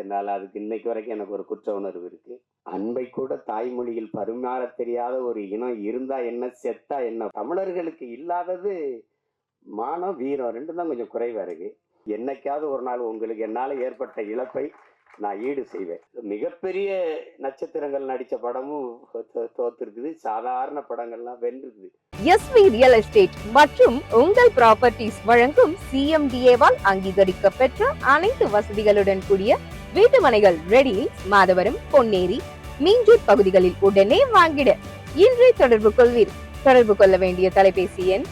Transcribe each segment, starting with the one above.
என்னால் அதுக்கு இன்னைக்கு வரைக்கும் எனக்கு ஒரு குற்ற உணர்வு இருக்கு. அன்பை கூட தாய்மொழியில் பரிமாற தெரியாத ஒரு இனம் இருந்தா என்ன செத்தா என்ன? தமிழர்களுக்கு இல்லாதது மானம் வீரம் ரெண்டும் தான் கொஞ்சம் குறைவா இருக்கு. என்னைக்காவது ஒரு நாள் உங்களுக்கு என்னால் ஏற்பட்ட இழப்பை நான் ஈடு செய்வேன். மிகப்பெரிய நட்சத்திரங்கள் நடித்த படமும் தோத்துருக்குது. சாதாரண படங்கள்லாம் வென்றுருக்குது எஸ்வி ரியல் எஸ்டேட் மற்றும் உங்கள் ப்ராப்பர்ட்டிஸ் வழங்கும் சிஎம்டிஏவால் அங்கீகரிக்க பெற்ற அனைத்து வசதிகளுடன் கூடிய வீட்டுமனைகள் ரெடியில் மாதவரம் பொன்னேரி மீஞ்சூர் பகுதிகளில் உடனே வாங்கிட. இன்றே தொடர்பு கொள்வீர். தொடர்பு கொள்ள வேண்டிய தொலைபேசி எண்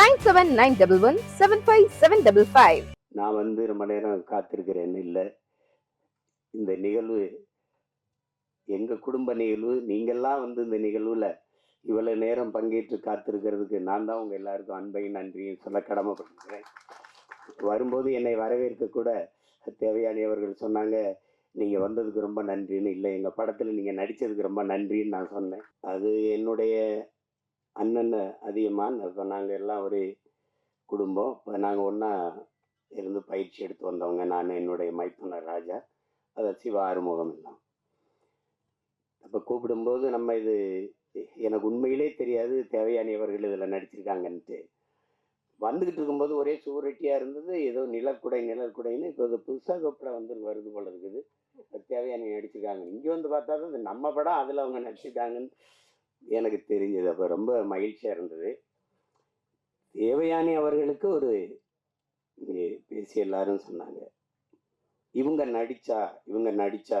nine seven nine double one seven five seven double five நான் வந்து ரொம்ப நேரம் காத்திருக்கிறேன்னு இல்லை. இந்த நிகழ்வு எங்கள் குடும்ப நிகழ்வு? நீங்கள்லாம் வந்து இந்த நிகழ்வுல இவ்வளோ நேரம் பங்கேற்று காத்திருக்கிறதுக்கு நான் தான் உங்கள் எல்லாருக்கும் அன்பையும் நன்றியும் சொல்ல கடமைப்பட்டிருக்கிறேன். வரும்போது என்னை வரவேற்க கூட தேவையானியவர்கள் சொன்னாங்க நீங்கள் வந்ததுக்கு ரொம்ப நன்றின்னு. இல்லை எங்கள் படத்தில் நீங்கள் நடித்ததுக்கு ரொம்ப நன்றின்னு நான் சொன்னேன். அது என்னுடைய அண்ணன் அதிகமான் இப்போ நாங்கள் எல்லாம் ஒரு குடும்பம். இப்போ நாங்கள் ஒன்றா இருந்து பயிற்சி எடுத்து வந்தவங்க நான் என்னுடைய மைத்துனர் ராஜா அதை சிவ ஆறுமுகம் எல்லாம். அப்போ கூப்பிடும்போது நம்ம இது எனக்கு உண்மையிலே தெரியாது தேவையானியவர்கள் இதில் நடிச்சிருக்காங்கன்ட்டு. வந்துக்கிட்டு இருக்கும்போது ஒரே சுவரொட்டியாக இருந்தது ஏதோ நிலக்குடை நிலக்குடைன்னு இப்போ இது புதுசாக கூப்பிட வந்து வருது போல இருக்குது. அது தேவையானி நடிச்சிருக்காங்க. இங்கே வந்து பார்த்தா தான் நம்ம படம் அதில் அவங்க நடிச்சிருக்காங்கன்னு எனக்கு தெரிஞ்சது. அப்போ ரொம்ப மகிழ்ச்சியாக இருந்தது. தேவயானி அவர்களுக்கு ஒரு இங்கே பேசி எல்லாரும் சொன்னாங்க இவங்க நடிச்சா இவங்க நடிச்சா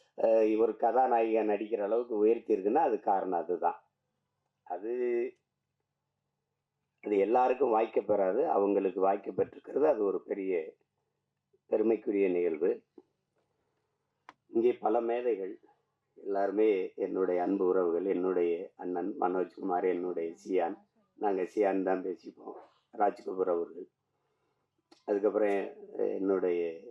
ஒரு கதாநாயகியா நடிக்கிற அளவுக்கு உயர்த்தி இருக்குன்னா அது காரணம் அதுதான். அது அது எல்லாருக்கும் வாய்க்க பெறாது. அவங்களுக்கு வாய்க்க பெற்றிருக்கிறது அது ஒரு பெரிய பெருமைக்குரிய நிகழ்வு. இங்கே பல மேதைகள் எல்லாருமே என்னுடைய அன்பு உறவுகள் என்னுடைய அண்ணன் மனோஜ்குமார் என்னுடைய சியான். நாங்கள் சியான் தான் பேசிப்போம். ராஜ்கபூர் அவர்கள். அதுக்கப்புறம் என்னுடைய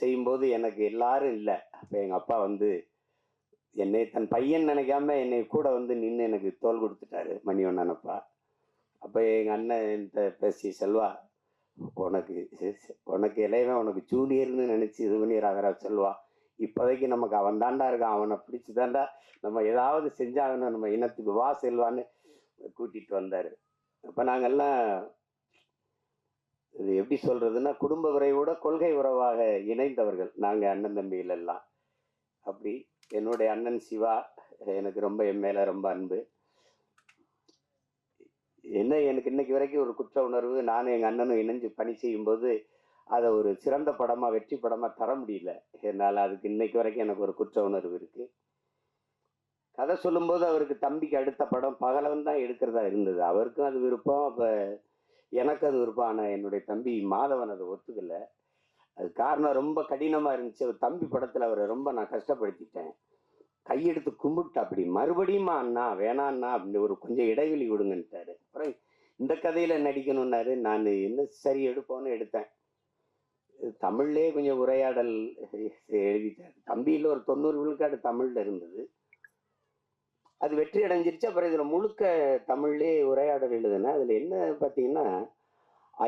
செய்யும்போது எனக்கு எல்லாரும் இல்லை. அப்போ எங்கள் அப்பா வந்து என்னை தன் பையன் நினைக்காம என்னை கூட வந்து நின்று எனக்கு தோல் கொடுத்துட்டாரு மணிவண்ணன் அப்பா அப்போ எங்கள் அண்ணன் என்கிட்ட பேசி செல்வா உனக்கு உனக்கு இளையவன் உனக்கு ஜூனியர்னு நினச்சி இது பண்ணி ராகராஜ் செல்வா. இப்போதைக்கு நமக்கு அவன் தாண்டா இருக்கான் அவனை பிடிச்சி தாண்டா நம்ம ஏதாவது செஞ்சாகணும் நம்ம இனத்துக்கு வா செல்வான்னு கூட்டிகிட்டு வந்தார். அப்போ நாங்கெல்லாம் இது எப்படி சொல்றதுன்னா குடும்ப உறவோட கொள்கை உறவாக இணைந்தவர்கள். நாங்கள் அண்ணன் தம்பிகள் எல்லாம். அப்படி என்னுடைய அண்ணன் சிவா எனக்கு ரொம்ப என் மேல ரொம்ப அன்பு. என்ன எனக்கு இன்னைக்கு வரைக்கும் ஒரு குற்ற உணர்வு நானும் எங்கள் அண்ணனும் இணைஞ்சு பணி செய்யும்போது அதை ஒரு சிறந்த படமாக வெற்றி படமாக தர முடியல. என்னால் அதுக்கு இன்னைக்கு வரைக்கும் எனக்கு ஒரு குற்ற உணர்வு இருக்கு. கதை சொல்லும்போது அவருக்கு தம்பிக்கு அடுத்த படம் பகலவன் தான் எடுக்கிறதா இருந்தது. அவருக்கும் அது விருப்பம். அப்போ எனக்கு அது விருப்பம் என்னுடைய தம்பி மாதவன் அதை ஒத்துக்கலை. அது காரணம் ரொம்ப கடினமாக இருந்துச்சு. அவர் தம்பி படத்தில் அவரை ரொம்ப நான் கஷ்டப்படுத்திட்டேன். கையெடுத்து கும்பிட்டு அப்படி மறுபடியுமா அண்ணா வேணாண்ணா அப்படின்னு ஒரு கொஞ்சம் இடைவெளி விடுங்கன்ட்டாரு. அப்புறம் இந்த கதையில் நடிக்கணும்னாரு. நான் என்ன சரி எடுப்போன்னு எடுத்தேன். தமிழ்லேயே கொஞ்சம் உரையாடல் எழுதிட்டார். தம்பியில் ஒரு தொண்ணூறு விழுக்காடு தமிழில் இருந்தது. அது வெற்றி அடைஞ்சிருச்சு. அப்புறம் இதில் முழுக்க தமிழ்லேயே உரையாடல் எழுதுனேன் அதில் என்ன பார்த்தீங்கன்னா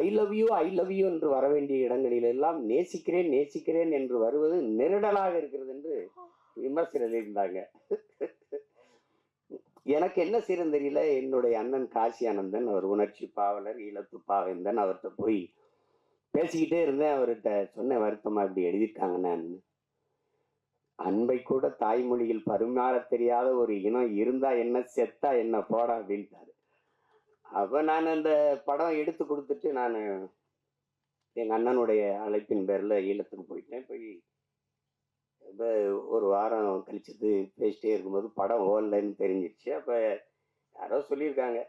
I love you I love you என்று வர வேண்டிய இடங்களில் எல்லாம் நேசிக்கிறேன் நேசிக்கிறேன் என்று வருவது நெருடலாக இருக்கிறது என்று விமர்சனம் எழுதியிருந்தாங்க. எனக்கு என்ன செய்யறது தெரியல. என்னுடைய அண்ணன் காசி ஆனந்தன் அவர் உணர்ச்சி பாவலர் ஈழத்து பாவேந்தன் அவர்கிட்ட போய் பேசிக்கிட்டே இருந்தேன். அவர்கிட்ட சொன்ன வருத்தமாக இப்படி எழுதியிருக்காங்க நான். அன்பை கூட தாய்மொழியில் பரிமாற தெரியாத ஒரு இனம் இருந்தா என்ன செத்தா என்ன போடா அப்படின்ட்டாரு. அப்ப நான் அந்த படம் எடுத்து கொடுத்துட்டு நான் எங்க அண்ணனுடைய அழைப்பின் பேர்ல ஈழத்துக்கு போயிட்டேன். போய் இப்போ ஒரு வாரம் கழிச்சது பேசிட்டே இருக்கும்போது படம் ஓடலன்னு தெரிஞ்சிருச்சு. அப்போ யாரோ சொல்லியிருக்காங்க.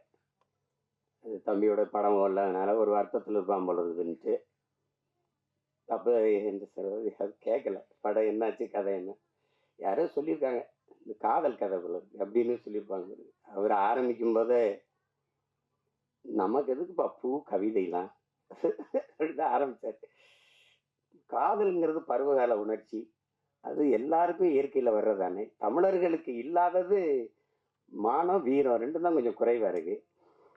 அது தம்பியோட படம் ஓடல அதனால் ஒரு வருத்தத்தில் இருப்பான் போல இருக்குதுன்ட்டு. அப்போ செலவு யாரும் கேட்கல படம் என்னாச்சு கதை என்ன? யாரோ சொல்லியிருக்காங்க. இந்த காதல் கதை போல இருக்கு அப்படின்னு சொல்லியிருப்பாங்க. அவர் ஆரம்பிக்கும் போதே நமக்கு எதுக்குப்பா பூ கவிதைலாம்? அப்படிதான் ஆரம்பித்தார் காதல்ங்கிறது பருவகால உணர்ச்சி. அது எல்லாருக்கும் இயற்கையில் வர்றதானே தமிழர்களுக்கு இல்லாதது மானம் வீரம் ரெண்டும் தான் கொஞ்சம் குறைவாக இருக்குது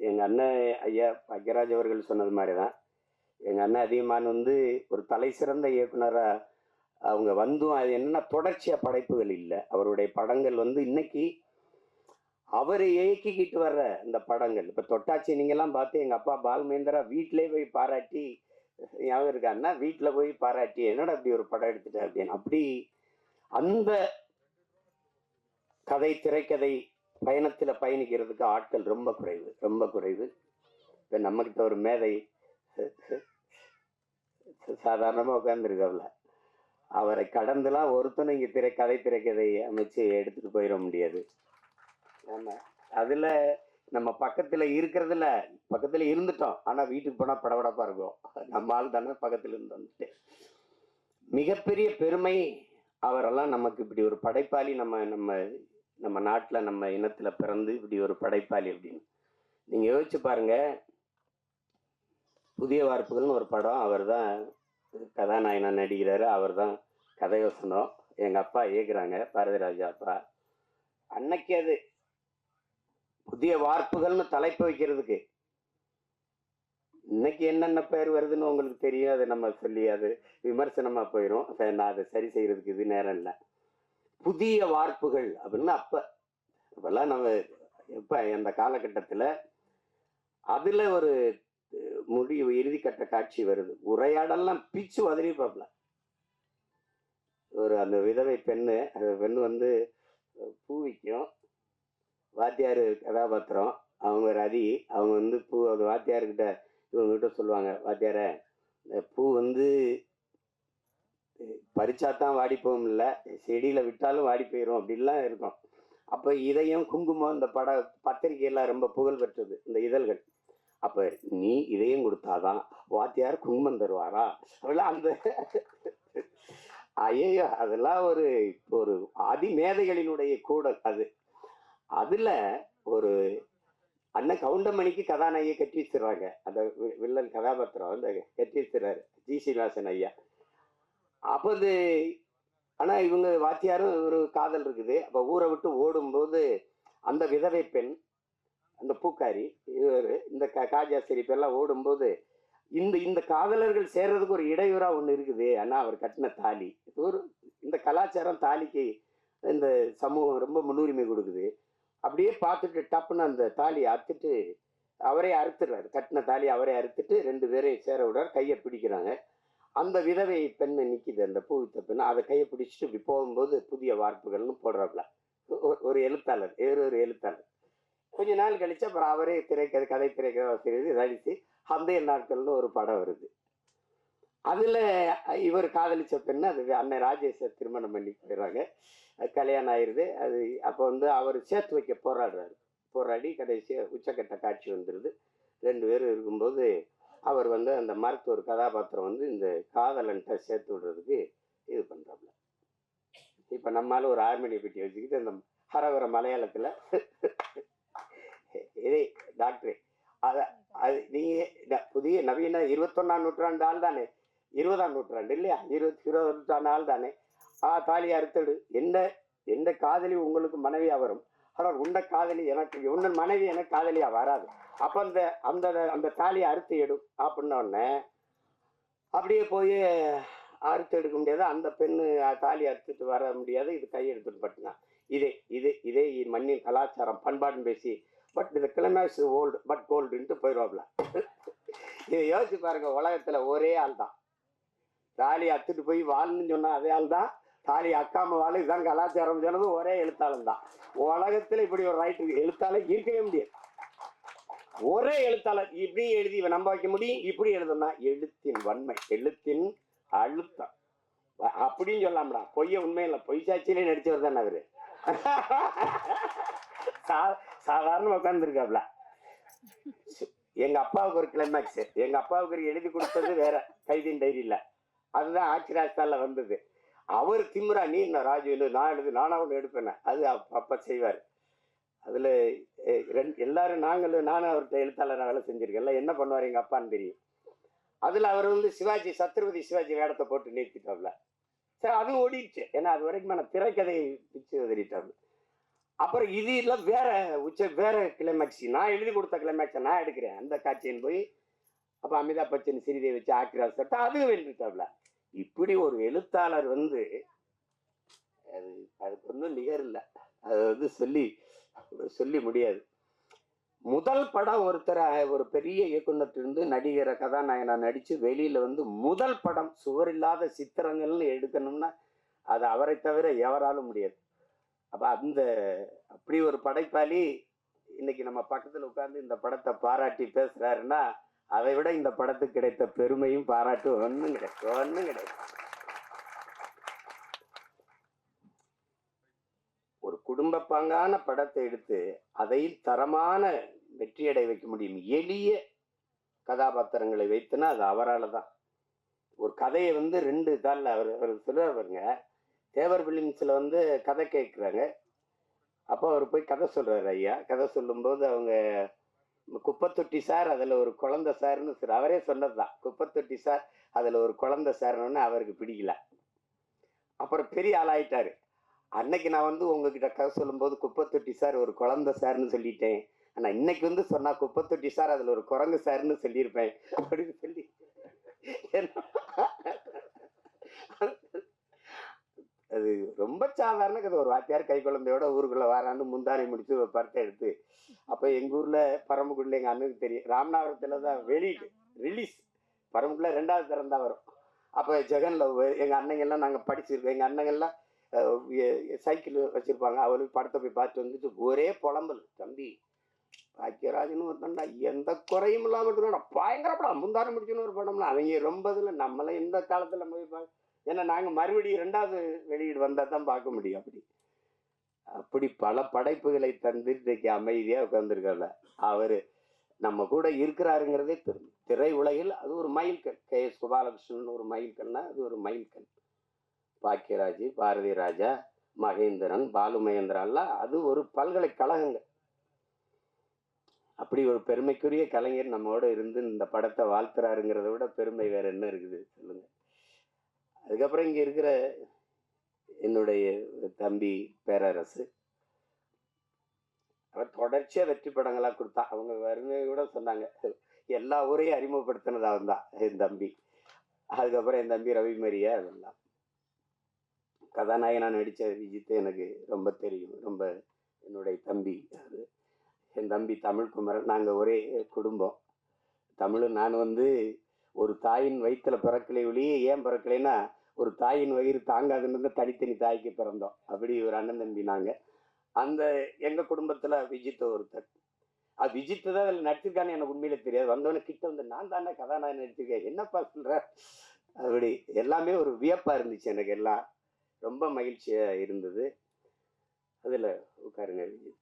எங்கள் அண்ணன் ஐயா பாக்யராஜ் அவர்கள் சொன்னது மாதிரி தான் எங்கள் அண்ணன் அதிகமான வந்து ஒரு தலை சிறந்த இயக்குனராக அவங்க வந்தும் அது என்னென்னா தொடர்ச்சியாக படைப்புகள் இல்லை. அவருடைய படங்கள் வந்து இன்னைக்கு அவர் இயக்கிக்கிட்டு வர்ற இந்த படங்கள். இப்போ தொட்டாச்சி நீங்கள்லாம் பார்த்து எங்கள் அப்பா பால்மேந்திரா வீட்டிலே போய் பாராட்டி ஞாபகம் இருக்காருன்னா வீட்டில் போய் பாராட்டி என்னடா அப்படி ஒரு படம் எடுத்துட்டேன் அப்படின்னு. அப்படி அந்த கதை திரைக்கதை பயணத்தில் பயணிக்கிறதுக்கு ஆட்கள் ரொம்ப குறைவு ரொம்ப குறைவு. இப்போ நம்ம ஒரு மேதை சாதாரணமாக உட்காந்துருக்கவில்ல அவரை கடந்துலாம் ஒருத்தனும் இங்கே திரை கதை திரைக்கதை அமைச்சு எடுத்துட்டு போயிட முடியாது. ஆமாம் அதில் நம்ம பக்கத்தில் இருக்கிறதுல பக்கத்தில் இருந்துட்டோம். ஆனால் வீட்டுக்கு போனால் படபடப்பாக இருக்கும். நம்ம ஆள் தானே பக்கத்தில் இருந்து வந்துட்டு. மிகப்பெரிய பெருமை அவரெல்லாம் நமக்கு இப்படி ஒரு படைப்பாளி நம்ம நம்ம நம்ம நாட்டில் நம்ம இனத்தில் பிறந்து இப்படி ஒரு படைப்பாளி அப்படின்னு. நீங்கள் யோசிச்சு பாருங்க. புதிய வார்ப்புகள்னு ஒரு படம் அவர் தான் கதாநாயகனா நடிக்கிறாரு அவர் தான் கதை யோசனம் எங்கள் அப்பா இயக்குறாங்க பாரதிராஜா அப்பா. அன்னைக்கு அது புதிய வார்ப்புகள்னு தலைப்பு வைக்கிறதுக்கு. இன்னைக்கு என்னென்ன பேர் வருதுன்னு உங்களுக்கு தெரியும் அதை நம்ம சொல்லி அது விமர்சனமாக போயிடும் சரி, நான் அதை சரி செய்கிறதுக்கு இது நேரம் இல்லை. புதிய வார்ப்புகள் அப்படின்னு அப்ப இப்பெல்லாம் நம்ம இப்போ அந்த காலகட்டத்துல அதுல ஒரு முடிவு இறுதிக்கட்ட காட்சி வருது. உரையாடெல்லாம் பிச்சு உதறி பார்ப்பல ஒரு அந்த விதவை பெண்ணு அந்த பெண் வந்து பூ விற்கும் வாத்தியார் கதாபாத்திரம் அவங்க ரதி அவங்க வந்து பூ அந்த வாத்தியார்கிட்ட இவங்ககிட்ட சொல்லுவாங்க வாத்தியார இந்த பூ வந்து பறிச்சா தான் வாடி போகும் இல்லை. செடியில் விட்டாலும் வாடி போயிடும் அப்படிலாம் இருக்கும். அப்போ இதயம் குங்குமம் இந்த பட பத்திரிகையெல்லாம் ரொம்ப புகழ் பெற்றது இந்த இதழ்கள். அப்போ நீ இதயம் கொடுத்தாதான் வாத்தியார் குங்குமம் தருவாரா? அப்படிலாம் அந்த ஐயோ அதெல்லாம் ஒரு ஒரு அதிமேதைகளினுடைய கூடல் அது. அதில் ஒரு அண்ணன் கவுண்டமணிக்கு கதாநாயகியை கட்டி வச்சிடுறாங்க. அந்த வி- வில்லன் கதாபாத்திரம் அந்த கட்டி வச்சிடறாரு. ஜி. சீனிவாசன் ஐயா. அப்போ இது ஆனா இவங்க வாத்தியாரும் ஒரு காதல் இருக்குது. அப்ப ஊரை விட்டு ஓடும்போது அந்த விதவை பெண் அந்த பூக்காரி இவர் இந்த க காஜா எல்லாம் ஓடும்போது இந்த இந்த காதலர்கள் சேர்றதுக்கு ஒரு இடையூறா ஒண்ணு இருக்குது. ஆனா அவர் கட்டின தாலி. இது ஒரு இந்த கலாச்சாரம் தாலிக்கு இந்த சமூகம் ரொம்ப முன்னுரிமை கொடுக்குது. அப்படியே பார்த்துட்டு டப்புன்னு அந்த தாலியை அறுத்துட்டு அவரே அறுத்துடுறாரு. கட்டின தாலி அவரே அறுத்துட்டு ரெண்டு பேரையும் சேர விடுறாரு. கையை பிடிக்கிறாங்க. அந்த விதவை பெண்ணை நிற்கிது அந்த பூவித்த பெண்ணு. அதை கையை பிடிச்சிட்டு இப்படி போகும்போது புதிய வார்ப்புகள்னு போடுறாப்புல ஒரு- எழுத்தாளர் வேறு ஒரு எழுத்தாளர். கொஞ்ச நாள் கழிச்சு அப்புறம் அவரே திரைக்கதை கதை திரைக்கதை ஆசிரியர் நடித்து அந்த நாட்கள்னு ஒரு படம் வருது. அதில் இவர் காதலிச்ச பெண்ணு அது அண்ணன் ராஜேஷை திருமணம் பண்ணி போயிடுறாங்க. அது கல்யாணம் ஆயிடுது. அது அப்போ வந்து அவர் சேர்த்து வைக்க போராடுறாரு. போராடி கடைசியாக உச்சக்கட்ட காட்சி வந்துடுது. ரெண்டு பேரும் இருக்கும்போது அவர் வந்து அந்த மருத்துவர் கதாபாத்திரம் வந்து இந்த காதலன்ட்ட சேர்த்து விடுறதுக்கு இது பண்ணுறாப்புல இப்போ நம்மால் ஒரு ஆர்மனி பெட்டி வச்சுக்கிட்டு அந்த ஹரவர மலையாளத்தில் இதே டாக்டரே அதை அது நீங்கள் புதிய நவீன இருபத்தொன்னாம் நூற்றாண்டு ஆள் தானே இருபதாம் நூற்றாண்டு இல்லையா? இருபத்தி இருபது நூற்றாண்டு ஆள் தானே. ஆ தாலி அறுத்தடு என்ன எந்த காதலி உங்களுக்கு மனைவியாக வரும்? ஆனால் உண்ட காதலி எனக்கு உன்னன் மனைவி எனக்கு காதலியா வராது. அப்போ அந்த அந்த அந்த தாலியை அறுத்து எடும் அப்படின்னோடனே அப்படியே போய் அறுத்து எடுக்க முடியாது. அந்த பெண்ணு தாலி அறுத்துட்டு வர முடியாது. இது கையெடுத்துட்டு பட்டுனா இதே இதே இதே மண்ணின் கலாச்சாரம் பண்பாடுன்னு பேசி பட் இந்த கிளமேஸ் ஓல்டு பட் கோல்டுன்ட்டு போயிடுவாப்ல இதை யோசிச்சு பாருங்க உலகத்துல ஒரே ஆள் தான் தாலி அத்துட்டு போய் வாழ்னு சொன்னா அதே ஆள் தான் தாலி அக்காம வாழ இதுதான் கலாச்சாரம். சொன்னது ஒரே எழுத்தாளன் தான். உலகத்தில் இப்படி ஒரு ரைட்டர் எழுத்தாளர் இருக்கவே முடியாது. ஒரே எழுத்தாளர் இப்படி எழுதி இவன் நம்ப வைக்க முடியும். இப்படி எழுதுனா எழுத்தின் வன்மை எழுத்தின் அழுத்தம். அப்படின்னு சொல்லாமடா. பொய்ய உண்மை இல்லை. பொய் சாட்சியிலே நடிச்சவர் தானே அவரு. சா- சாதாரண உட்காந்துருக்காப்ல எங்க அப்பாவுக்கு ஒரு கிளைமேக்ஸ் எங்க அப்பாவுக்கு ஒரு எழுதி கொடுத்தது வேற. கைதின் டைரியில. அதுதான் ஆட்சிராஜ்தால வந்தது. அவர் திமுறா நீ என்ன ராஜு இல்லை நான் எழுது நானாக ஒன்று எடுப்பேன் அது அப்பா செய்வார். அதில் ரெண்டு எல்லாரும் நாங்களும் நானும் அவர்கிட்ட எழுத்தாளராக வேலை செஞ்சுருக்கேன். எல்லாம் என்ன பண்ணுவார் எங்கள் அப்பான்னு தெரியும். அதில் அவர் வந்து சிவாஜி சத்ரபதி சிவாஜி வேடத்தை போட்டு நிறுத்திட்டாப்ல. சரி அதுவும் ஓடிடுச்சு. ஏன்னா அது வரைக்கும் நான் திரைக்கதையை பிச்சு உதறிட்டாப்ல அப்புறம் இது இல்லை வேற உச்ச வேற கிளைமேக்ஸ் நான் எழுதி கொடுத்த கிளைமேக்ஸை நான் எடுக்கிறேன். அந்த காட்சியின் போய் அப்போ அமிதாப் பச்சன் சிறிதை வச்சு ஆக்கிராஸ் சட்டை அதுவும் வெளியிட்டாப்ல இப்படி ஒரு எழுத்தாளர் வந்து அது அதுக்கு ஒன்றும் நிகர் இல்லை. அது வந்து சொல்லி சொல்லி முடியாது. முதல் படம் ஒருத்தர் ஒரு பெரிய இயக்குனர்கிட்ட நடிகரை கதாநாயகனா நடித்து வெளியில் வந்து முதல் படம் சுவர் இல்லாத சித்திரங்கள்னு எடுக்கணும்னா அது அவரை தவிர எவராலும் முடியாது. அப்போ அந்த அப்படி ஒரு படைப்பாளி இன்னைக்கு நம்ம பக்கத்தில் உட்காந்து இந்த படத்தை பாராட்டி பேசுகிறாருன்னா அதை விட இந்த படத்துக்கு கிடைத்த பெருமையும் பாராட்டு ஒன்றும் கிடையாது ஒன்றும் கிடையாது. ஒரு குடும்ப பாங்கான படத்தை எடுத்து அதை தரமான வெற்றியடை வைக்க முடியும். எளிய கதாபாத்திரங்களை வைத்தனா அது அவரால் தான் ஒரு கதையை வந்து ரெண்டு தாளில் அவர் அவர் சொல்லுவார் பாருங்க. தேவர் பிலிம்ஸில் வந்து கதை கேட்குறாங்க அப்போ அவர் போய் கதை சொல்கிறார் ஐயா. கதை சொல்லும்போது அவங்க குப்பத்தொட்டி சார் அதில் ஒரு குழந்தை சார்னு சார் அவரே சொன்னது தான் குப்பத்தொட்டி சார் அதில் ஒரு குழந்தை சார்னு அவருக்கு பிடிக்கல. அப்புறம் பெரிய ஆளாயிட்டார். அன்னைக்கு நான் வந்து உங்ககிட்ட கதை சொல்லும்போது குப்பத்தொட்டி சார் ஒரு குழந்தை சார்னு சொல்லிட்டேன். ஆனால் இன்னைக்கு வந்து சொன்னால் குப்பத்தொட்டி சார் அதில் ஒரு குரங்கு சார்னு சொல்லியிருப்பேன். அப்படின்னு சொல்லி அது ரொம்ப சாதாரண கதை ஒரு வாத்தியார் கை குழந்தையோட ஊருக்குள்ள வரான்னு முந்தானை முடிச்சு படத்தை எடுத்து அப்ப எங்க ஊர்ல பரம்புக்குள்ள எங்க அண்ணனுக்கு தெரியும். ராமநாதபுரத்துல தான் வெளியீடு ரிலீஸ் பரம்புக்குள்ள ரெண்டாவது தரம் தான் வரும். அப்ப ஜெகன்ல எங்க அண்ணங்க எல்லாம் நாங்க படிச்சிருக்கோம். எங்க அண்ணங்கள்லாம் சைக்கிள் வச்சிருப்பாங்க. அவரு படத்தை போய் பார்த்து வந்துட்டு ஒரே புலம்பல். தம்பி பாக்கியராஜன் ஒரு தண்டா எந்த குறையும் இல்லாம இருக்கணும் பயங்கர படம் முந்தாரம் முடிச்சுன்னு ஒரு படம்னா அவங்க ரொம்ப இதில் நம்மளாம் இந்த காலத்துல போய் பார்க்க ஏன்னா நாங்கள் மறுபடியும் ரெண்டாவது வெளியீடு வந்தால் தான் பார்க்க முடியும் அப்படி. அப்படி பல படைப்புகளை தந்து இன்றைக்கு அமைதியாக உட்காந்துருக்கல அவர் நம்ம கூட இருக்கிறாருங்கிறதே தெரியும். திரை உலகில் அது ஒரு மைல்கல் கே. எஸ். கோபாலகிருஷ்ணன் ஒரு மைல்கல்னா அது ஒரு மைல்கல் பாக்கியராஜ் பாரதி ராஜா மகேந்திரன் பாலு மகேந்திராலாம் அது ஒரு பல்கலைக்கழகங்கள். அப்படி ஒரு பெருமைக்குரிய கலைஞர் நம்மோட இருந்து இந்த படத்தை வாழ்த்துறாருங்கிறத விட பெருமை வேற என்ன இருக்குது? சொல்லுங்கள் அதுக்கப்புறம் இங்கே இருக்கிற என்னுடைய தம்பி பேரரசு. அவர் தொடர்ச்சியாக வெற்றி படங்களாக கொடுத்தா. அவங்க வறுமை கூட சொன்னாங்க எல்லா ஊரையும் அறிமுகப்படுத்தினது அவன் தான் என் தம்பி. அதுக்கப்புறம் என் தம்பி ரவி மரியா அதெல்லாம். கதாநாயகனாக நடித்த விஜித் எனக்கு ரொம்ப தெரியும் ரொம்ப என்னுடைய தம்பி அது. என் தம்பி தமிழ் குமரன் நாங்கள் ஒரே குடும்பம். தமிழ் நான் வந்து ஒரு தாயின் வயிற்றில் பிறக்கலை ஒளியே ஏன் பிறக்கலைன்னா ஒரு தாயின் வயிறு தாங்காதுன்னு தனித்தனி தாய்க்கு பிறந்தோம். அப்படி ஒரு அண்ணன் தம்பி நாங்கள் அந்த எங்கள் குடும்பத்தில் விஜித் ஒருத்தர் அது விஜித் தான் அதில் நடிச்சிருக்கான்னு எனக்கு உண்மையில தெரியாது. வந்தவொடனே கிட்ட வந்து நான் தானே கதாநாயகன் நடிச்சிருக்கேன். என்னப்பா சொல்கிற அப்படி. எல்லாமே ஒரு வியப்பாக இருந்துச்சு எனக்கு எல்லாம். ரொம்ப மகிழ்ச்சியாக இருந்தது. அதில் உட்காருங்க விஜித்.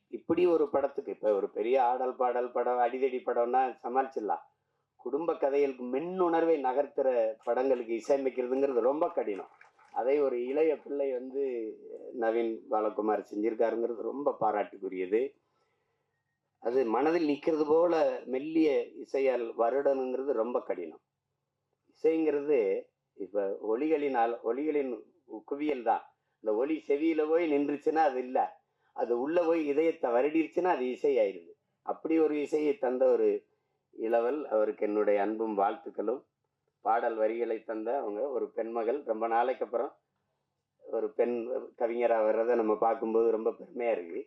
இப்படி ஒரு படத்துக்கு இப்போ ஒரு பெரிய ஆடல் பாடல் படம் அடிதடி படம்னா சமாளிச்சிடலாம். குடும்ப கதைகளுக்கு மென்னுணர்வை நகர்த்துற படங்களுக்கு இசையமைக்கிறதுங்கிறது ரொம்ப கடினம். அதை ஒரு இளைய பிள்ளை வந்து நவீன் பாலகுமார் செஞ்சிருக்காருங்கிறது ரொம்ப பாராட்டுக்குரியது. அது மனதில் நிற்கிறது போல மெல்லிய இசையால் வருடணுங்கிறது ரொம்ப கடினம். இசைங்கிறது இப்போ ஒளிகளினால் ஒளிகளின் குவியல் தான். இந்த ஒளி செவியில் போய் நின்றுச்சுன்னா அது இல்லை. அது உள்ள போய் இதயத்தை வருடிருச்சுன்னா அது இசை ஆயிடுது அப்படி ஒரு இசையை தந்த ஒரு இளவல் அவருக்கு என்னுடைய அன்பும் வாழ்த்துக்களும். பாடல் வரிகளை தந்த அவங்க ஒரு பெண்மகள் ரொம்ப நாளைக்கு அப்புறம் ஒரு பெண் கவிஞராக வர்றதை நம்ம பார்க்கும்போது ரொம்ப பெருமையாக இருக்குது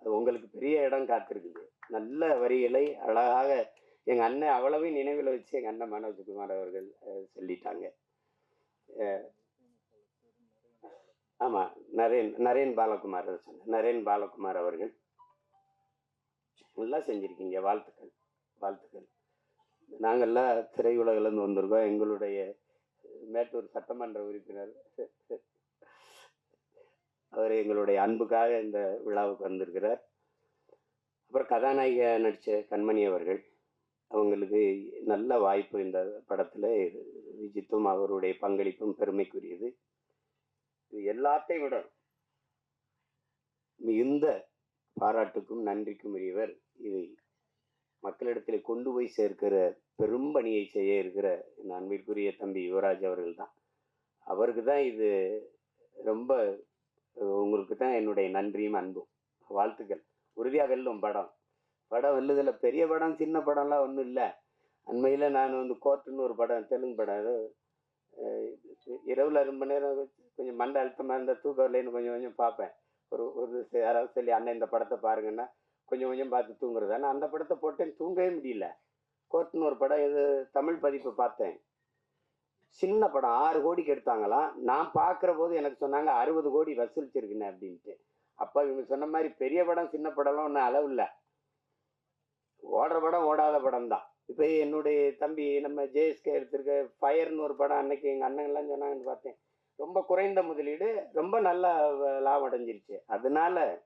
அது உங்களுக்கு பெரிய இடம் காத்திருக்குது. நல்ல வரிகளை அழகாக எங்கள் அண்ணன் அவ்வளவையும் நினைவில் வச்சு எங்கள் அண்ணன் மனோஜ்குமார் அவர்கள் சொல்லிட்டாங்க. ஆமாம் நரேன் நரேன் பாலகுமார் சொன்னேன் நரேன் பாலகுமார் அவர்கள். நல்லா செஞ்சுருக்கீங்க வாழ்த்துக்கள் வாழ்த்துக்கள். நாங்கள்லாம் திரையுலகிலேருந்து வந்திருக்கோம். எங்களுடைய மேட்டூர் சட்டமன்ற உறுப்பினர். அவர் எங்களுடைய அன்புக்காக இந்த விழாவுக்கு வந்திருக்கிறார். அப்புறம் கதாநாயக நடித்த கண்மணி அவர்கள். அவங்களுக்கு நல்ல வாய்ப்பு இந்த படத்தில். விஜித்தும் அவருடைய பங்களிப்பும் பெருமைக்குரியது. இது எல்லாத்தையும் விட மிகுந்த பாராட்டுக்கும் நன்றிக்கும் உரியவர் இதை மக்களிடத்தில் கொண்டு போய் சேர்க்கிற பெரும் பணியை செய்ய இருக்கிற இந்த அன்பிற்குரிய தம்பி யுவராஜ் அவர்கள் தான் அவருக்கு தான் இது ரொம்ப உங்களுக்கு தான் என்னுடைய நன்றியும் அன்பும். வாழ்த்துக்கள். உறுதியாக வெல்லும் படம். படம் வெல்லுதில் பெரிய படம் சின்ன படம்லாம் ஒன்றும் இல்லை. அண்மையில் நான் வந்து கோர்ட்டுன்னு ஒரு படம் தெலுங்கு படம் இரவில் ரொம்ப நேரம் கொஞ்சம் மண்டை அழுத்தமாக இருந்தால் தூக்கம் இல்லைன்னு கொஞ்சம் கொஞ்சம் பார்ப்பேன். ஒரு ஒரு யாராவது சொல்லி அண்ணன் இந்த படத்தை பாருங்கன்னா கொஞ்சம் கொஞ்சம் பார்த்து தூங்குறது? ஆனால் அந்த படத்தை போட்டேன் தூங்கவே முடியல. கோர்ட்னு ஒரு படம் இது தமிழ் பதிப்பு பார்த்தேன். சின்ன படம் ஆறு கோடிக்கு எடுத்தாங்களாம். நான் பார்க்குற போது எனக்கு சொன்னாங்க அறுபது கோடி வசூலிச்சிருக்குண்ணே அப்படின்ட்டு. அப்போ இவங்க சொன்ன மாதிரி பெரிய படம் சின்ன படம்லாம் ஒன்றும் அளவு இல்லை. ஓடுற படம் ஓடாத படம் தான் இப்போ என்னுடைய தம்பி நம்ம ஜேஎஸ்கே எடுத்திருக்க ஃபயர்னு ஒரு படம் அன்னைக்கு எங்கள் அண்ணங்கள்லாம் சொன்னாங்கன்னு பார்த்தேன். ரொம்ப குறைந்த முதலீடு ரொம்ப நல்லா லாபம் அடைஞ்சிருச்சு. அதனால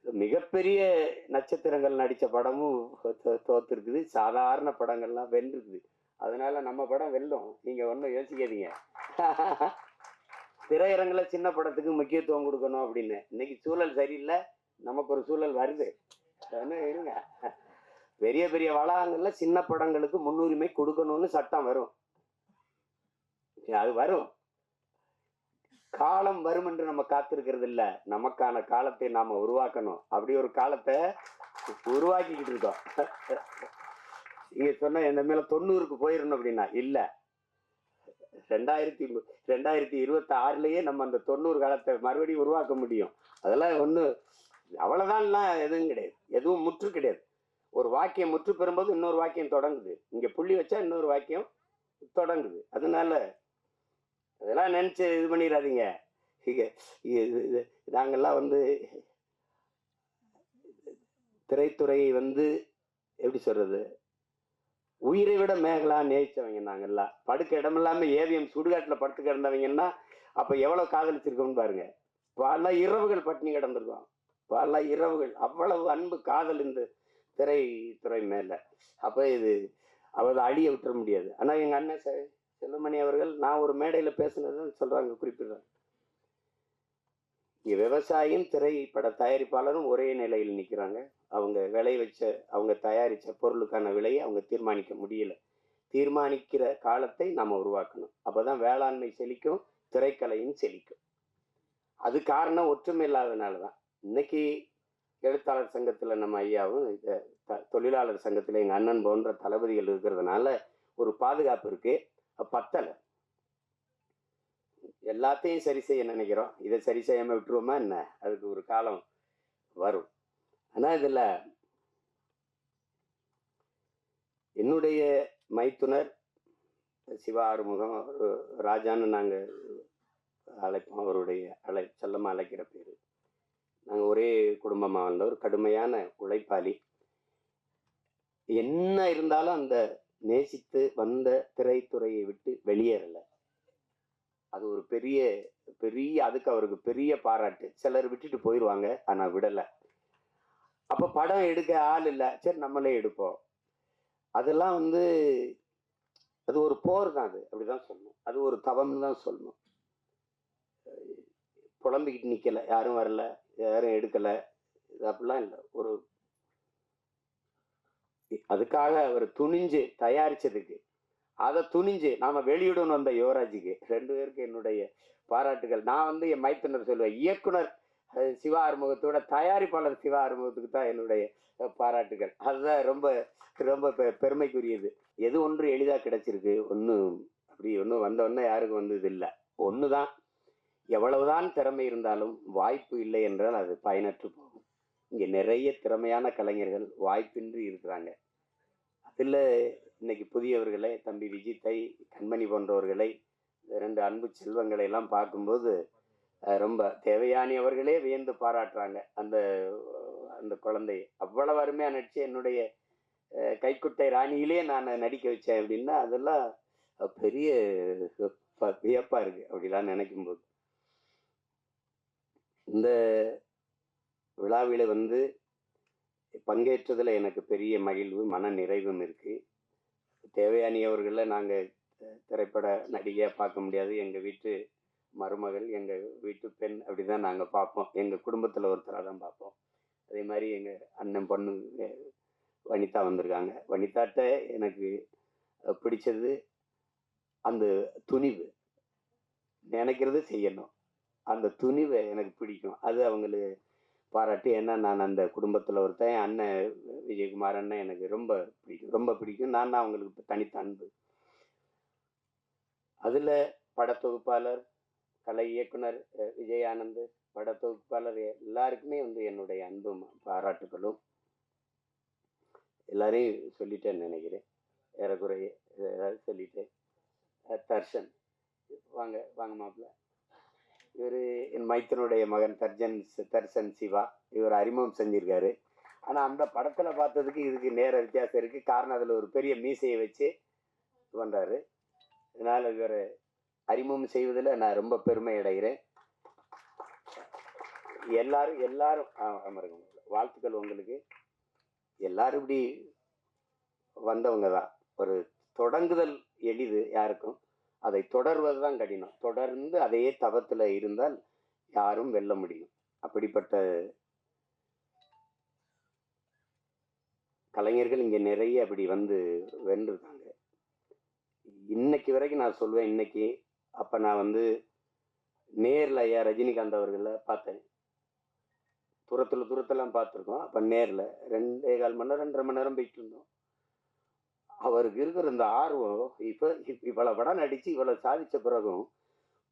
மிகப்பெரிய நட்சத்திரங்கள் நடித்த படமும் தோ- தோத்துருக்குது. சாதாரண படங்கள்லாம் வென்றுருக்குது அதனால நம்ம படம் வெல்லும். நீங்கள் ஒன்றும் யோசிக்காதீங்க. திரையரங்கில் சின்ன படத்துக்கு முக்கியத்துவம் கொடுக்கணும் அப்படின்னு. இன்னைக்கு சூழல் சரியில்லை. நமக்கு ஒரு சூழல் வருது. இருங்க. பெரிய பெரிய வளாகங்களில் சின்ன படங்களுக்கு முன்னுரிமை கொடுக்கணும்னு சட்டம் வரும். அது வரும். காலம் வரும் என்று நம்ம காத்திருக்கிறது இல்ல. நமக்கான காலத்தை நாம உருவாக்கணும். அப்படி ஒரு காலத்தை உருவாக்கிக்கிட்டு இருக்கோம். இங்க சொன்ன இந்த மேல தொண்ணூறுக்கு போயிடணும் அப்படின்னா இல்ல. ரெண்டாயிரத்தி ரெண்டாயிரத்தி இருபத்தி ஆறுலயே நம்ம அந்த தொண்ணூறு காலத்தை மறுபடியும் உருவாக்க முடியும். அதெல்லாம் ஒண்ணு அவ்வளவுதான் எதுவும் கிடையாது. எதுவும் முற்று கிடையாது. ஒரு வாக்கியம் முற்று பெறும்போது இன்னொரு வாக்கியம் தொடங்குது. இங்கே புள்ளி வச்சா இன்னொரு வாக்கியம் தொடங்குது. அதனால அதெல்லாம் நினச்சி இது பண்ணிடாதீங்க. நாங்கள்லாம் இது- வந்து திரைத்துறையை வந்து எப்படி சொல்றது? உயிரை விட மேகலா நேசிச்சவங்க நாங்கள்லாம் படுக்க இடம் இல்லாமல் ஏவிஎம் சுடுகாட்டில் படுத்து கிடந்தவங்கன்னா அப்போ எவ்வளோ காதலிச்சிருக்கோம்னு பாருங்க. பல இரவுகள் பட்டினி கிடந்திருக்கோம். பல இரவுகள். அவ்வளவு அன்பு காதல் இந்த திரைத்துறை மேல. அப்ப இது அவளை அழிய விட்டுற முடியாது. ஆனா எங்க அண்ணன் செ- செல்வமணி அவர்கள் நான் ஒரு மேடையில பேசுனது சொல்றாங்க குறிப்பிடுறாங்க. இங்க விவசாயியும் திரைப்பட தயாரிப்பாளரும் ஒரே நிலையில் நிக்கிறாங்க. அவங்க விளை வச்ச அவங்க தயாரிச்ச பொருளுக்கான விலையை அவங்க தீர்மானிக்க முடியல. தீர்மானிக்கிற காலத்தை நாம உருவாக்கணும். அப்பதான் வேளாண்மை செழிக்கும் திரைக்கலையும் செழிக்கும். அது காரணம் ஒற்றுமை இல்லாதனால தான் இன்னைக்கு எழுத்தாளர் சங்கத்தில் நம்ம ஐயாவும் இதை த- தொழிலாளர் சங்கத்தில் எங்கள் அண்ணன் போன்ற தளபதிகள் இருக்கிறதுனால ஒரு பாதுகாப்பு இருக்குது பத்தலை. எல்லாத்தையும் சரி செய்ய நினைக்கிறோம். இதை சரி செய்யாமல் விட்டுருவோமா என்ன? அதுக்கு ஒரு காலம் வரும். ஆனால் இதில் என்னுடைய மைத்துனர் சிவா ஆறுமுகம் ராஜான்னு நாங்கள் அழைப்போம். அவருடைய அழை செல்லமாக அழைக்கிற பேர். நாங்கள் ஒரே குடும்பமாக வந்தவர் கடுமையான உழைப்பாளி. என்ன இருந்தாலும் அந்த நேசித்து வந்த திரைத்துறையை விட்டு வெளியேறலை. அது ஒரு பெரிய பெரிய அதுக்கு அவருக்கு பெரிய பாராட்டு. சிலர் விட்டுட்டு போயிடுவாங்க ஆனால் விடலை. அப்போ படம் எடுக்க ஆள் இல்லை. சரி நம்மளே எடுப்போம். அதெல்லாம் வந்து அது ஒரு போர் தான் அது. அப்படிதான் சொல்லணும். அது ஒரு தவம்னு தான் சொல்லணும். புலம்பிக்கிட்டு நிற்கலை யாரும் வரல. யாரும் எடுக்கலை. இது அப்படிலாம் இல்லை. ஒரு அதுக்காக அவர் துணிஞ்சு தயாரிச்சதுக்கு. அதை துணிஞ்சு நாம வெளியிடணும் வந்த யுவராஜுக்கு. ரெண்டு பேருக்கு என்னுடைய பாராட்டுகள். நான் வந்து என் மைத்துனர் சொல்லுவேன். இயக்குனர் சிவா ஆறுமுகத்தோட தயாரிப்பாளர் சிவா ஆறுமுகத்துக்கு தான் என்னுடைய பாராட்டுகள். அதுதான் ரொம்ப ரொம்ப பெ- பெருமைக்குரியது. எது ஒன்று எளிதாக கிடைச்சிருக்கு ஒன்றும் அப்படி ஒன்றும் வந்த யாருக்கும் வந்தது இல்லை. ஒன்று தான் எவ்வளவுதான் திறமை இருந்தாலும் வாய்ப்பு இல்லை என்றால் அது பயனற்று போகும். இங்கே நிறைய திறமையான கலைஞர்கள் வாய்ப்பின்றி இருக்கிறாங்க. அதில் இன்னைக்கு புதியவர்களை தம்பி விஜித்தை கண்மணி போன்றவர்களை ரெண்டு அன்பு செல்வங்களை எல்லாம் பார்க்கும்போது ரொம்ப தேவையானி அவர்களே வியந்து பாராட்டுறாங்க அந்த அந்த குழந்தையை அவ்வளவு அருமையாக நடிச்சு என்னுடைய கைக்குட்டை ராணியிலே நான் நடிக்க வச்சேன் அப்படின்னா அதெல்லாம் பெரிய ப- இருக்குது அப்படிலாம் நினைக்கும்போது. இந்த விழாவில் வந்து பங்கேற்றதில் எனக்கு பெரிய மகிழ்வு மன நிறைவும் இருக்குது தேவையானியவர்களில் அவர்களை நாங்கள் திரைப்பட நடிகையாக பார்க்க முடியாது. எங்கள் வீட்டு மருமகள் எங்கள் வீட்டு பெண் அப்படி தான் நாங்கள் பார்ப்போம். எங்கள் குடும்பத்தில் ஒருத்தராக தான் பார்ப்போம். அதே மாதிரி எங்கள் அண்ணன் பொண்ணு வனிதா வந்திருக்காங்க. வனிதாட்ட எனக்கு பிடிச்சது அந்த துணிவு. நினைக்கிறது செய்யணும். அந்த துணிவை எனக்கு பிடிக்கும். அது அவங்களுக்கு பாராட்டி ஏன்னா நான் அந்த குடும்பத்தில் ஒருத்தன் என் அண்ணன் விஜயகுமார் அண்ணன் எனக்கு ரொம்ப பிடிக்கும். ரொம்ப பிடிக்கும். நான் தான் அவங்களுக்கு தனித்த அன்பு. அதில் படத்தொகுப்பாளர் கலை இயக்குனர் விஜயானந்த் படத்தொகுப்பாளர் எல்லாருக்குமே வந்து என்னுடைய அன்பும் பாராட்டுகளும் எல்லாரையும் சொல்லிட்டேன்னு நினைக்கிறேன். ஏறக்குறைய ஏதாவது சொல்லிட்டேன் தர்ஷன். வாங்க வாங்க மாப்பிள்ள. இவர் என் மைத்தனுடைய மகன் தர்ஜன் தர்சன் சிவா இவர் அறிமுகம் செஞ்சிருக்காரு. ஆனால் அந்த படத்தில் பார்த்ததுக்கு இதுக்கு நேர வித்தியாசம் இருக்குது காரணம் அதில் ஒரு பெரிய மீசையை வச்சு பண்ணுறாரு அதனால் இவர் அறிமுகம் செய்வதில் நான் ரொம்ப பெருமை அடைகிறேன். எல்லாரும் எல்லாரும் அமருங்க வாழ்த்துக்கள் உங்களுக்கு. எல்லாரும் இப்படி வந்தவங்க தான். ஒரு தொடங்குதல் எளிது யாருக்கும். அதை தொடர்வது தான் கடினம். தொடர்ந்து அதே தவத்தில் இருந்தால் யாரும் வெல்ல முடியும். அப்படிப்பட்ட கலைஞர்கள் இங்கே நிறைய அப்படி வந்து வென்றுருக்காங்க. இன்னைக்கு வரைக்கும் நான் சொல்வேன் இன்னைக்கு அப்போ நான் வந்து நேரில் ஐயா ரஜினிகாந்த் அவர்களை பார்த்தேன். தூரத்தில் தூரத்தெல்லாம் பார்த்துருக்கோம். அப்போ நேரில் ரெண்டே கால் மணி நேரம் ரெண்டரை மணி நேரம் போயிட்டு இருந்தோம். அவருக்கு இருக்கிற இந்த ஆர்வம் இப்போ இவ்வளவு படம் நடித்து இவ்வளவு சாதித்த பிறகும்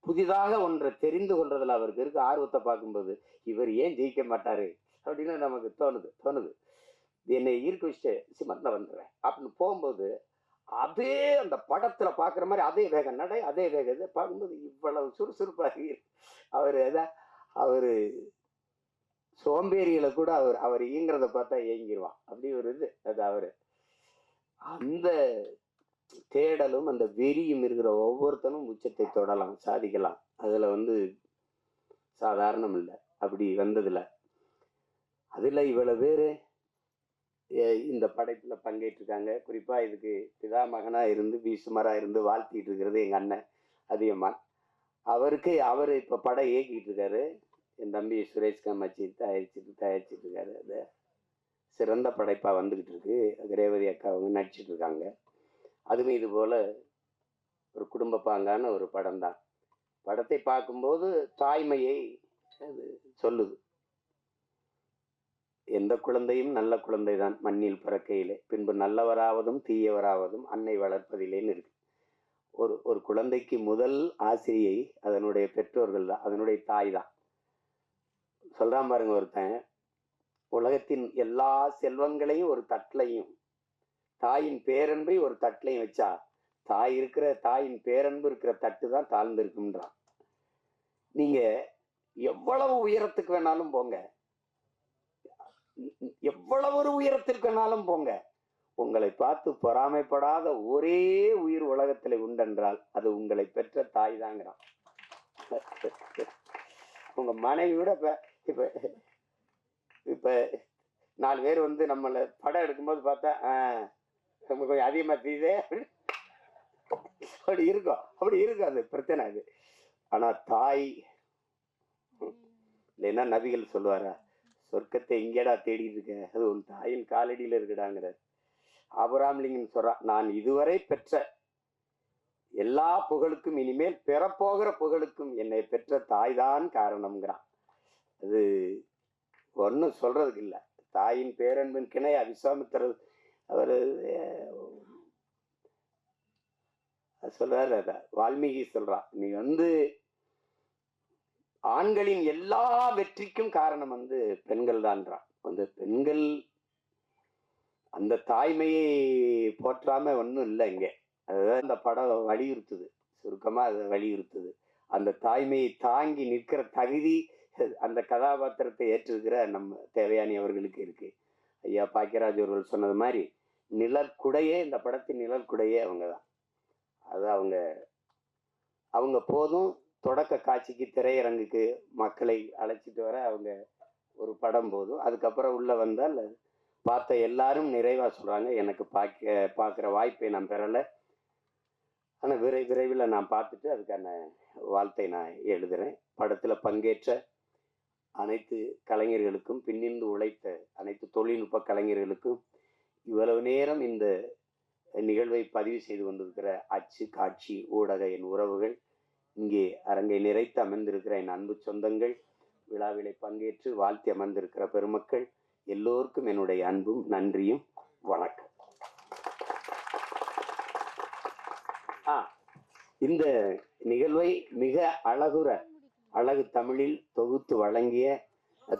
புதிதாக ஒன்றை தெரிந்து கொள்றதுல அவருக்கு இருக்க ஆர்வத்தை பார்க்கும்போது இவர் ஏன் ஜெயிக்க மாட்டாரு? அப்படின்னு நமக்கு தோணுது தோணுது. என்னை ஈர்க்க வச்சு சிமந்த வந்துடுறேன். அப்படின்னு போகும்போது அதே அந்த படத்துல பார்க்குற மாதிரி அதே வேகம் நடை அதே வேக இது பார்க்கும்போது இவ்வளவு சுறுசுறுப்பாக அவர் அதான் அவர் சோம்பேறியில் கூட அவர் அவர் ஈங்கிறத பார்த்தா இயங்கிடுவான் அப்படி ஒரு இது அது அவர். அந்த தேடலும் அந்த வெறியும் இருக்கிற ஒவ்வொருத்தனும் உச்சத்தை தொடலாம் சாதிக்கலாம். அதுல வந்து சாதாரணம் இல்லை. அப்படி வந்ததுல அதுல இவ்வளவு பேரு இந்த படைப்புல பங்கேற்றிருக்காங்க. குறிப்பா இதுக்கு பிதா மகனாக இருந்து பீசுமரா இருந்து வாழ்த்திட்டு இருக்கிறது எங்க அண்ணன் அதிகமாக அவருக்கு அவர் இப்ப படம் இயக்கிட்டு இருக்காரு. என் தம்பி சுரேஷ் காமாட்சி தயாரிச்சுட்டு தயாரிச்சுட்டு இருக்காரு. அதை சிறந்த படைப்பாக வந்துக்கிட்டு இருக்கு ரேவதி அக்கா அவங்க நடிச்சிட்டு இருக்காங்க அதுவும் இது போல் ஒரு குடும்ப பாங்கான ஒரு படம் தான் படத்தை பார்க்கும்போது தாய்மையை அது சொல்லுது. எந்த குழந்தையும் நல்ல குழந்தை தான் மண்ணில் பிறக்கையிலே. பின்பு நல்லவராவதும் தீயவராவதும் அன்னை வளர்ப்பதிலேன்னு இருக்கு. ஒரு ஒரு குழந்தைக்கு முதல் ஆசிரியை அதனுடைய பெற்றோர்கள் தான். அதனுடைய தாய் தான். சொல்கிறான் பாருங்க ஒருத்தன் உலகத்தின் எல்லா செல்வங்களையும் ஒரு தட்டிலையும் தாயின் பேரன்பை ஒரு தட்டிலையும் வச்சா தாய் இருக்கிற தாயின் பேரன்பு இருக்கிற தட்டு தான் தாழ்ந்து இருக்குன்றான் நீங்க எவ்வளவு உயரத்துக்கு வேணாலும் போங்க. எவ்வளவு ஒரு உயரத்திற்கு வேணாலும் போங்க. உங்களை பார்த்து பொறாமைப்படாத ஒரே உயிர் உலகத்தில் உண்டென்றால் அது உங்களை பெற்ற தாய் தாங்கிறான். உங்க மனைவி விட இப்ப இப்போ நாலு பேர் வந்து நம்மளை படம் எடுக்கும்போது பார்த்தா ஆஹ் நம்ம கொஞ்சம் அதிகமாக தெரியுதே அப்படி இருக்கும். அப்படி இருக்கும் அது பிரச்சனை அது. ஆனால் தாய் இல்லைன்னா நபிகள் சொல்லுவாரா? சொர்க்கத்தை எங்கேடா தேடிட்டு இருக்க? அது உன் தாயின் காலடியில் இருக்குடாங்கிற ஆபராம்லிங்கன் சொல்கிறான் நான் இதுவரை பெற்ற எல்லா புகழுக்கும் இனிமேல் பெறப்போகிற புகழுக்கும் என்னை பெற்ற தாய் தான் காரணம்ங்கிறான். அது ஒன்றும் சொல்கிறதுக்கு இல்லை. தாயின் பேரன்பின் கிணை அவிஸ்வாமித்திரர் அவர் சொல்கிறார் அதை வால்மீகி சொல்கிறா நீ வந்து ஆண்களின் எல்லா வெற்றிக்கும் காரணம் வந்து பெண்கள் தான்றான் வந்து பெண்கள் அந்த தாய்மையை போற்றாம ஒன்றும் இல்லை இங்கே. அதுதான் இந்த படம் வலியுறுத்துது. சுருக்கமாக அதை வலியுறுத்துது. அந்த தாய்மையை தாங்கி நிற்கிற தகுதி அந்த கதாபாத்திரத்தை ஏற்றிருக்கிற நம்ம தேவையானி அவர்களுக்கு இருக்கு. ஐயா பாக்கியராஜ் அவர்கள் சொன்னது மாதிரி நிழற்குடையே இந்த படத்தின் நிழற்குடையே அவங்க தான் அது அவங்க அவங்க போதும் தொடக்க காட்சிக்கு திரையரங்குக்கு மக்களை அழைச்சிட்டு வர அவங்க ஒரு படம் போதும். அதுக்கப்புறம் உள்ள வந்தால் பார்த்த எல்லாரும் நிறைவா சொல்றாங்க. எனக்கு பார்க்க பார்க்குற வாய்ப்பை நான் பெறலை. ஆனால் விரை விரைவில் நான் பார்த்துட்டு அதுக்கான வாழ்த்தை நான் எழுதுறேன். படத்தில் பங்கேற்ற அனைத்து கலைஞர்களுக்கும் பின்னிருந்து உழைத்த அனைத்து தொழில்நுட்ப கலைஞர்களுக்கும் இவ்வளவு நேரம் இந்த நிகழ்வை பதிவு செய்து கொண்டிருக்கிற அச்சு காட்சி ஊடக என் உறவுகள் இங்கே அரங்கை நிறைத்து அமர்ந்திருக்கிற என் அன்பு சொந்தங்கள் விழாவிலை பங்கேற்று வாழ்த்தி அமர்ந்திருக்கிற பெருமக்கள் எல்லோருக்கும் என்னுடைய அன்பும் நன்றியும். வணக்கம். ஆ இந்த நிகழ்வை மிக அழகுற அழகு தமிழில் தொகுத்து வழங்கிய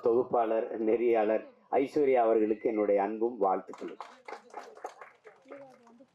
தொகுப்பாளர் நெறியாளர் ஐஸ்வர்யா அவர்களுக்கு என்னுடைய அன்பும் வாழ்த்துக்களும்.